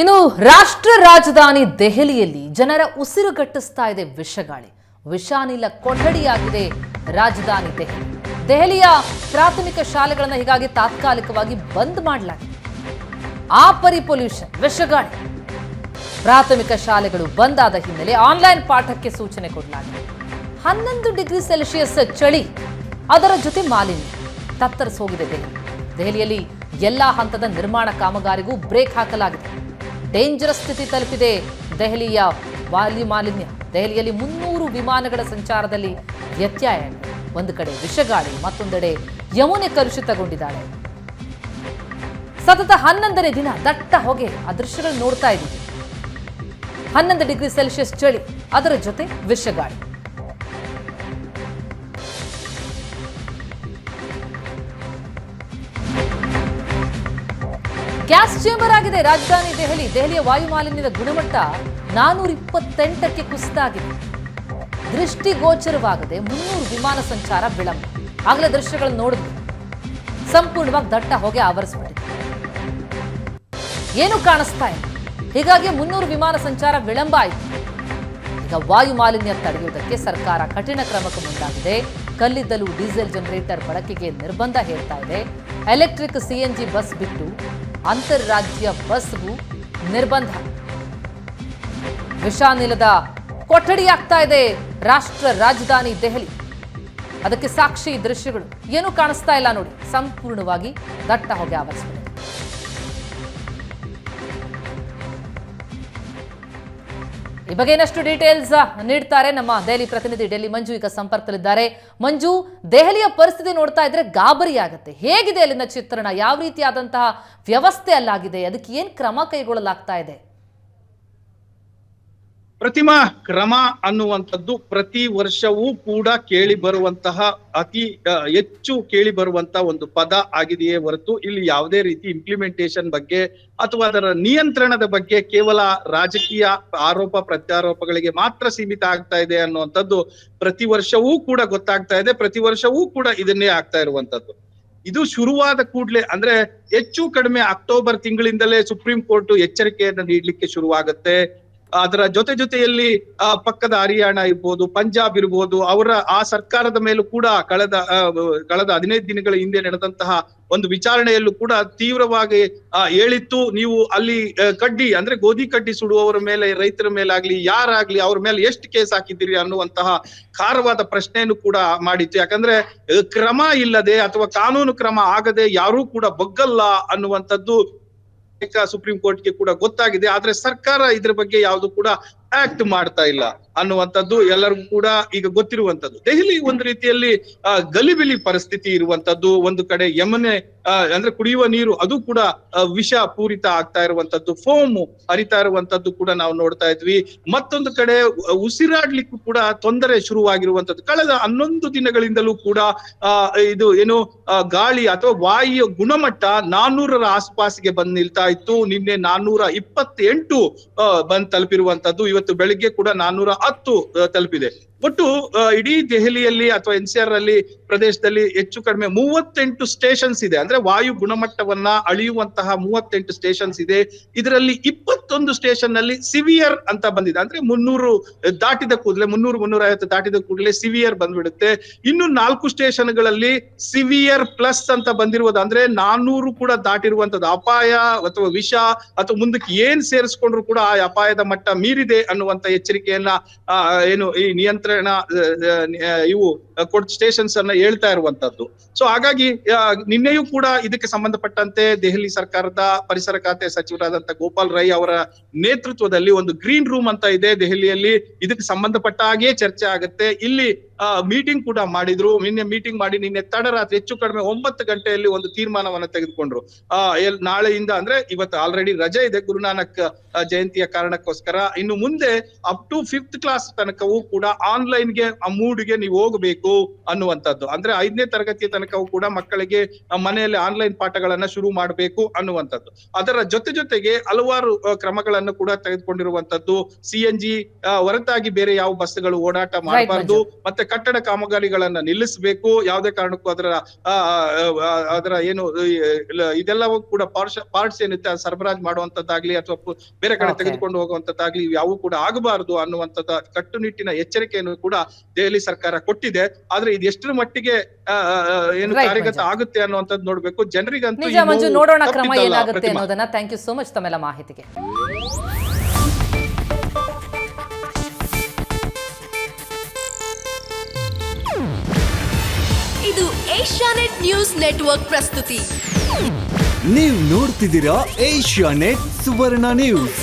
ಇನ್ನು ರಾಷ್ಟ್ರ ರಾಜಧಾನಿ ದೆಹಲಿಯಲ್ಲಿ ಜನರ ಉಸಿರುಗಟ್ಟಿಸ್ತಾ ಇದೆ ವಿಷಗಾಳಿ ವಿಷಾನಿಲ ಕೊಠಡಿಯಾಗಿದೆ ರಾಜಧಾನಿ ದೆಹಲಿ. ದೆಹಲಿಯ ಪ್ರಾಥಮಿಕ ಶಾಲೆಗಳನ್ನು ಹೀಗಾಗಿ ತಾತ್ಕಾಲಿಕವಾಗಿ ಬಂದ್ ಮಾಡಲಾಗಿದೆ. ಆ ಪರಿ ಪೊಲ್ಯೂಷನ್ ವಿಷಗಾಳಿ ಪ್ರಾಥಮಿಕ ಶಾಲೆಗಳು ಬಂದ್ ಆದ ಹಿನ್ನೆಲೆ ಆನ್ಲೈನ್ ಪಾಠಕ್ಕೆ ಸೂಚನೆ ಕೊಡಲಾಗಿದೆ. ಹನ್ನೊಂದು ಡಿಗ್ರಿ ಸೆಲ್ಸಿಯಸ್ ಚಳಿ. ಅದರ ಜೊತೆ ಮಾಲಿನ್ಯ ತತ್ತರಿಸೋಗಿದೆ ದೆಹಲಿ. ದೆಹಲಿಯಲ್ಲಿ ಎಲ್ಲಾ ಹಂತದ ನಿರ್ಮಾಣ ಕಾಮಗಾರಿಗೂ ಬ್ರೇಕ್ ಹಾಕಲಾಗಿದೆ. ಡೇಂಜರಸ್ ಸ್ಥಿತಿ ತಲುಪಿದೆ. ದೆಹಲಿಯ ವಾಲಿ ಮಾಲಿನ್ಯ, ದೆಹಲಿಯಲ್ಲಿ ಮುನ್ನೂರು ವಿಮಾನಗಳ ಸಂಚಾರದಲ್ಲಿ ವ್ಯತ್ಯಯ ಒಂದು ಕಡೆ ವಿಷಗಾಳಿ ಮತ್ತೊಂದೆಡೆ ಯಮುನೆ ಕಲುಷಿತಗೊಂಡಿದ್ದಾಳೆ. ಸತತ ಹನ್ನೊಂದನೇ ದಿನ ದಟ್ಟ ಹೊಗೆ, ಆ ನೋಡ್ತಾ ಇದ್ದೀವಿ. ಹನ್ನೊಂದು ಡಿಗ್ರಿ ಸೆಲ್ಸಿಯಸ್ ಚಳಿ, ಅದರ ಜೊತೆ ವಿಷಗಾಳಿ ಗ್ಯಾಸ್ ಚೇಂಬರ್ ಆಗಿದೆ. ರಾಜಧಾನಿ ದೆಹಲಿ, ದೆಹಲಿಯ ವಾಯು ಮಾಲಿನ್ಯದ ಗುಣಮಟ್ಟ ನಾನೂರ ಇಪ್ಪತ್ತೆಂಟಕ್ಕೆ ಕುಸಿತಾಗಿದೆ ದೃಷ್ಟಿಗೋಚರವಾಗದೆ ಮುನ್ನೂರು ವಿಮಾನ ಸಂಚಾರ ವಿಳಂಬ. ಆಗಲೇ ದೃಶ್ಯಗಳನ್ನು ನೋಡಿದ್ರು ಸಂಪೂರ್ಣವಾಗಿ ದಟ್ಟ ಹೊಗೆ ಆವರಿಸ್ಬಿಟ್ಟಿದೆ. ಏನು ಕಾಣಿಸ್ತಾ ಇಲ್ಲ. ಹೀಗಾಗಿ ಮುನ್ನೂರು ವಿಮಾನ ಸಂಚಾರ ವಿಳಂಬ ಆಯಿತು. ಈಗ ವಾಯು ಮಾಲಿನ್ಯ ತಡೆಯುವುದಕ್ಕೆ ಸರ್ಕಾರ ಕಠಿಣ ಕ್ರಮಕ್ಕೆ ಮುಂದಾಗಿದೆ. ಕಲ್ಲಿದ್ದಲು, ಡೀಸೆಲ್ ಜನರೇಟರ್ ಬಳಕೆಗೆ ನಿರ್ಬಂಧ ಹೇರ್ತಾ ಇದೆ. ಎಲೆಕ್ಟ್ರಿಕ್ ಸಿಎನ್ಜಿ ಬಸ್ ಬಿಟ್ಟು ಅಂತಾರಾಜ್ಯ ಬಸ್ಗೂ ನಿರ್ಬಂಧ. ವಿಷಾನಿಲದ ಕೊಠಡಿಯಾಗ್ತಾ ಇದೆ ರಾಷ್ಟ್ರ ರಾಜಧಾನಿ ದೆಹಲಿ. ಅದಕ್ಕೆ ಸಾಕ್ಷಿ ದೃಶ್ಯಗಳು ಏನು ಕಾಣಿಸ್ತಾ ಇಲ್ಲ ನೋಡಿ. ಸಂಪೂರ್ಣವಾಗಿ ದಟ್ಟ ಹೊಗೆ ಆವರಿಸ್ಬಿಟ್ಟಿದೆ ಈ ಬಗ್ಗೆ ಇನ್ನಷ್ಟು ಡೀಟೇಲ್ಸ್ ನೀಡ್ತಾರೆ ನಮ್ಮ ದೆಹಲಿ ಪ್ರತಿನಿಧಿ ಡೆಲ್ಲಿ ಮಂಜು ಈಗ ಸಂಪರ್ಕದಲ್ಲಿದ್ದಾರೆ. ಮಂಜು, ದೆಹಲಿಯ ಪರಿಸ್ಥಿತಿ ನೋಡ್ತಾ ಇದ್ರೆ ಗಾಬರಿ ಆಗುತ್ತೆ. ಹೇಗಿದೆ ಅಲ್ಲಿನ ಚಿತ್ರಣ? ಯಾವ ರೀತಿಯಾದಂತಹ ವ್ಯವಸ್ಥೆ ಅಲ್ಲಾಗಿದೆ? ಅದಕ್ಕೆ ಏನು ಕ್ರಮ ಕೈಗೊಳ್ಳಲಾಗ್ತಾ ಇದೆ? ಪ್ರತಿಮಾ ಕ್ರಮ ಅನ್ನುವಂಥದ್ದು ಪ್ರತಿ ವರ್ಷವೂ ಕೂಡ ಕೇಳಿ ಬರುವಂತಹ ಅತಿ ಹೆಚ್ಚು ಕೇಳಿ ಬರುವಂತಹ ಒಂದು ಪದ ಆಗಿದೆಯೇ ಹೊರತು ಇಲ್ಲಿ ಯಾವುದೇ ರೀತಿ ಇಂಪ್ಲಿಮೆಂಟೇಷನ್ ಬಗ್ಗೆ ಅಥವಾ ಅದರ ನಿಯಂತ್ರಣದ ಬಗ್ಗೆ ಕೇವಲ ರಾಜಕೀಯ ಆರೋಪ, ಪ್ರತ್ಯಾರೋಪಗಳಿಗೆ ಮಾತ್ರ ಸೀಮಿತ ಆಗ್ತಾ ಇದೆ ಅನ್ನುವಂಥದ್ದು ಪ್ರತಿ ವರ್ಷವೂ ಕೂಡ ಗೊತ್ತಾಗ್ತಾ ಇದೆ. ಪ್ರತಿ ವರ್ಷವೂ ಕೂಡ ಇದನ್ನೇ ಆಗ್ತಾ ಇರುವಂತದ್ದು ಇದು ಶುರುವಾದ ಕೂಡಲೇ ಅಂದ್ರೆ ಹೆಚ್ಚು ಕಡಿಮೆ ಅಕ್ಟೋಬರ್ ತಿಂಗಳಿಂದಲೇ ಸುಪ್ರೀಂ ಕೋರ್ಟ್ ಎಚ್ಚರಿಕೆಯನ್ನು ನೀಡಲಿಕ್ಕೆ ಶುರುವಾಗುತ್ತೆ. ಅದರ ಜೊತೆ ಜೊತೆಯಲ್ಲಿ ಆ, ಪಕ್ಕದ ಹರಿಯಾಣ ಇರ್ಬೋದು ಪಂಜಾಬ್ ಇರ್ಬೋದು ಅವರ ಆ ಸರ್ಕಾರದ ಮೇಲೂ ಕೂಡ ಕಳೆದ ಕಳೆದ ಹದಿನೈದು ದಿನಗಳ ಹಿಂದೆ ನಡೆದಂತಹ ಒಂದು ವಿಚಾರಣೆಯಲ್ಲೂ ಕೂಡ ತೀವ್ರವಾಗಿ ಹೇಳಿತ್ತು. ನೀವು ಅಲ್ಲಿ ಕಡ್ಡಿ ಅಂದ್ರೆ ಗೋಧಿ ಕಡ್ಡಿ ಸುಡುವವರ ಮೇಲೆ ರೈತರ ಮೇಲಾಗ್ಲಿ ಯಾರಾಗ್ಲಿ ಅವ್ರ ಮೇಲೆ ಎಷ್ಟು ಕೇಸ್ ಹಾಕಿದ್ದೀರಿ ಅನ್ನುವಂತಹ ಖಾರವಾದ ಪ್ರಶ್ನೆಯನ್ನು ಕೂಡ ಮಾಡಿತ್ತು. ಯಾಕಂದ್ರೆ ಕ್ರಮ ಇಲ್ಲದೆ ಅಥವಾ ಕಾನೂನು ಕ್ರಮ ಆಗದೆ ಯಾರೂ ಕೂಡ ಬಗ್ಗಲ್ಲ ಅನ್ನುವಂಥದ್ದು ಸುಪ್ರೀಂ ಕೋರ್ಟ್ಗೆ ಕೂಡ ಗೊತ್ತಾಗಿದೆ. ಆದ್ರೆ ಸರ್ಕಾರ ಇದ್ರ ಬಗ್ಗೆ ಯಾವುದು ಕೂಡ ಆಕ್ಟ್ ಮಾಡ್ತಾ ಇಲ್ಲ ಅನ್ನುವಂಥದ್ದು ಎಲ್ಲರಿಗೂ ಕೂಡ ಈಗ ಗೊತ್ತಿರುವಂತದ್ದು ದೆಹಲಿ ಒಂದು ರೀತಿಯಲ್ಲಿ ಗಲಿಬಿಲಿ ಪರಿಸ್ಥಿತಿ ಇರುವಂತದ್ದು ಒಂದು ಕಡೆ ಯಮನೆ ಅಂದ್ರೆ ಕುಡಿಯುವ ನೀರು ಅದು ಕೂಡ ವಿಷ ಪೂರಿತ ಆಗ್ತಾ ಇರುವಂತದ್ದು ಫೋಮ್ ಹರಿತಾ ಇರುವಂತದ್ದು ಕೂಡ ನಾವು ನೋಡ್ತಾ ಇದ್ವಿ. ಮತ್ತೊಂದು ಕಡೆ ಉಸಿರಾಡ್ಲಿಕ್ಕೂ ಕೂಡ ತೊಂದರೆ ಶುರುವಾಗಿರುವಂತದ್ದು ಕಳೆದ ಹನ್ನೊಂದು ದಿನಗಳಿಂದಲೂ ಕೂಡ ಇದು ಏನು ಗಾಳಿ ಅಥವಾ ವಾಯುವ ಗುಣಮಟ್ಟ ನಾನ್ನೂರರ ಆಸ್ಪಾಸಿಗೆ ಬಂದ್ ನಿಲ್ತಾ ಇತ್ತು. ನಿನ್ನೆ ನಾನ್ನೂರ ಇಪ್ಪತ್ತೆಂಟು ಬಂದ್ ತಲುಪಿರುವಂತದ್ದು ಬೆಳಿಗ್ಗೆ ಕೂಡ ನಾನ್ನೂರ ಹತ್ತು ತಲುಪಿದೆ. ಒಟ್ಟು ಇಡೀ ದೆಹಲಿಯಲ್ಲಿ ಅಥವಾ ಎನ್ ಸಿ ಆರ್ ಅಲ್ಲಿ ಪ್ರದೇಶದಲ್ಲಿ ಹೆಚ್ಚು ಕಡಿಮೆ ಮೂವತ್ತೆಂಟು ಸ್ಟೇಷನ್ಸ್ ಇದೆ. ಅಂದ್ರೆ ವಾಯು ಗುಣಮಟ್ಟವನ್ನ ಅಳಿಯುವಂತಹ ಮೂವತ್ತೆಂಟು ಸ್ಟೇಷನ್ಸ್ ಇದೆ. ಇದರಲ್ಲಿ ಇಪ್ಪತ್ತೊಂದು ಸ್ಟೇಷನ್ನಲ್ಲಿ ಸಿವಿಯರ್ ಅಂತ ಬಂದಿದೆ. ಅಂದ್ರೆ ಮುನ್ನೂರು ದಾಟಿದ ಕೂಡಲೇ, ಮುನ್ನೂರು ಮುನ್ನೂರ ಐವತ್ತು ದಾಟಿದ ಕೂಡಲೇ ಸಿವಿಯರ್ ಬಂದ್ಬಿಡುತ್ತೆ. ಇನ್ನು ನಾಲ್ಕು ಸ್ಟೇಷನ್ಗಳಲ್ಲಿ ಸಿವಿಯರ್ ಪ್ಲಸ್ ಅಂತ ಬಂದಿರುವುದು ಅಂದ್ರೆ ನಾನ್ನೂರು ಕೂಡ ದಾಟಿರುವಂತದ್ದು ಅಪಾಯ ಅಥವಾ ವಿಷ ಅಥವಾ ಮುಂದಕ್ಕೆ ಏನ್ ಸೇರಿಸ್ಕೊಂಡ್ರು ಕೂಡ ಆ ಅಪಾಯದ ಮಟ್ಟ ಮೀರಿದೆ ಅನ್ನುವಂತ ಎಚ್ಚರಿಕೆಯನ್ನ ಏನು ಈ ನಿಯಂತ್ರಣ ಇವು ಕೋರ್ಟ್ ಸ್ಟೇಷನ್ಸ್ ಅನ್ನ ಹೇಳ್ತಾ ಇರುವಂತದ್ದು. ಸೊ ಹಾಗಾಗಿ ನಿನ್ನೆಯೂ ಕೂಡ ಇದಕ್ಕೆ ಸಂಬಂಧಪಟ್ಟಂತೆ ದೆಹಲಿ ಸರ್ಕಾರದ ಪರಿಸರ ಖಾತೆ ಸಚಿವರಾದಂತ ಗೋಪಾಲ್ ರೈ ಅವರ ನೇತೃತ್ವದಲ್ಲಿ ಒಂದು ಗ್ರೀನ್ ರೂಮ್ ಅಂತ ಇದೆ ದೆಹಲಿಯಲ್ಲಿ. ಇದಕ್ಕೆ ಸಂಬಂಧಪಟ್ಟ ಹಾಗೆ ಚರ್ಚೆ ಆಗುತ್ತೆ. ಇಲ್ಲಿ ಮೀಟಿಂಗ್ ಕೂಡ ಮಾಡಿದ್ರು. ನಿನ್ನೆ ಮೀಟಿಂಗ್ ಮಾಡಿ ನಿನ್ನೆ ತಡರಾತ್ರಿ ಹೆಚ್ಚು ಕಡಿಮೆ ಒಂಬತ್ತು ಗಂಟೆಯಲ್ಲಿ ಒಂದು ತೀರ್ಮಾನವನ್ನು ತೆಗೆದುಕೊಂಡ್ರು. ಆ ನಾಳೆಯಿಂದ ಅಂದ್ರೆ ಇವತ್ತು ಆಲ್ರೆಡಿ ರಜೆ ಇದೆ. ಗುರುನಾನಕ್ ಜಯಂತಿಯ ಕಾರಣಕ್ಕೋಸ್ಕರ. ಇನ್ನು ಮುಂದೆ ಅಪ್ ಟು ಫಿಫ್ತ್ ಕ್ಲಾಸ್ ತನಕವೂ ಕೂಡ ಆನ್ಲೈನ್ಗೆ ಆ ಮೂಡ್ಗೆ ನೀವು ಹೋಗಬೇಕು ಅನ್ನುವಂಥದ್ದು. ಅಂದ್ರೆ ಐದನೇ ತರಗತಿ ತನಕವೂ ಕೂಡ ಮಕ್ಕಳಿಗೆ ಮನೆಯಲ್ಲಿ ಆನ್ಲೈನ್ ಪಾಠಗಳನ್ನ ಶುರು ಮಾಡಬೇಕು ಅನ್ನುವಂಥದ್ದು. ಅದರ ಜೊತೆ ಜೊತೆಗೆ ಹಲವಾರು ಕ್ರಮಗಳನ್ನು ಕೂಡ ತೆಗೆದುಕೊಂಡಿರುವಂತದ್ದು ಸಿ ಎನ್ ಜಿ ಹೊರತಾಗಿ ಬೇರೆ ಯಾವ ಬಸ್ಗಳು ಓಡಾಟ ಮಾಡಬಾರದು ಮತ್ತೆ ಕಟ್ಟಡ ಕಾಮಗಾರಿಗಳನ್ನ ನಿಲ್ಲಿಸಬೇಕು. ಯಾವುದೇ ಕಾರಣಕ್ಕೂ ಅದರ ಅದರ ಏನು ಇದೆಲ್ಲವೂ ಕೂಡ ಪಾರ್ಟ್ಸ್ ಏನಿದೆ ಸರಬರಾಜು ಮಾಡುವಂತದ್ದಾಗ್ಲಿ ಅಥವಾ ಬೇರೆ ಕಡೆ. ತೆಗೆದುಕೊಂಡು ಹೋಗುವಂತದ್ದಾಗ್ಲಿ ಯಾವು ಕೂಡ ಆಗಬಾರದು ಅನ್ನುವಂಥದ್ದು ಕಟ್ಟುನಿಟ್ಟಿನ ಎಚ್ಚರಿಕೆಯನ್ನು ಕೂಡ ದೆಹಲಿ ಸರ್ಕಾರ ಕೊಟ್ಟಿದೆ. ಆದ್ರೆ ಇದು ಎಷ್ಟರ ಮಟ್ಟಿಗೆ ಏನು ಕಾರ್ಯಗತ ಆಗುತ್ತೆ ಅನ್ನುವಂಥದ್ದು ನೋಡ್ಬೇಕು. ಜನರಿಗಂತೂ ನೋಡೋಣ ಕ್ರಮ ಏನಾಗುತ್ತೆ. ಅನ್ನೋದನ್ನ. ಥ್ಯಾಂಕ್ ಯು ಸೋ ಮಚ್ ತಮ್ಮೆಲ್ಲ ಮಾಹಿತಿಗೆ. ಇದು ಏಷ್ಯಾನೆಟ್ ನ್ಯೂಸ್ ನೆಟ್ವರ್ಕ್ ಪ್ರಸ್ತುತಿ. ನೀವು ನೋಡ್ತಿದ್ದೀರಾ ಏಷ್ಯಾ ನೆಟ್ ಸುವರ್ಣ ನ್ಯೂಸ್.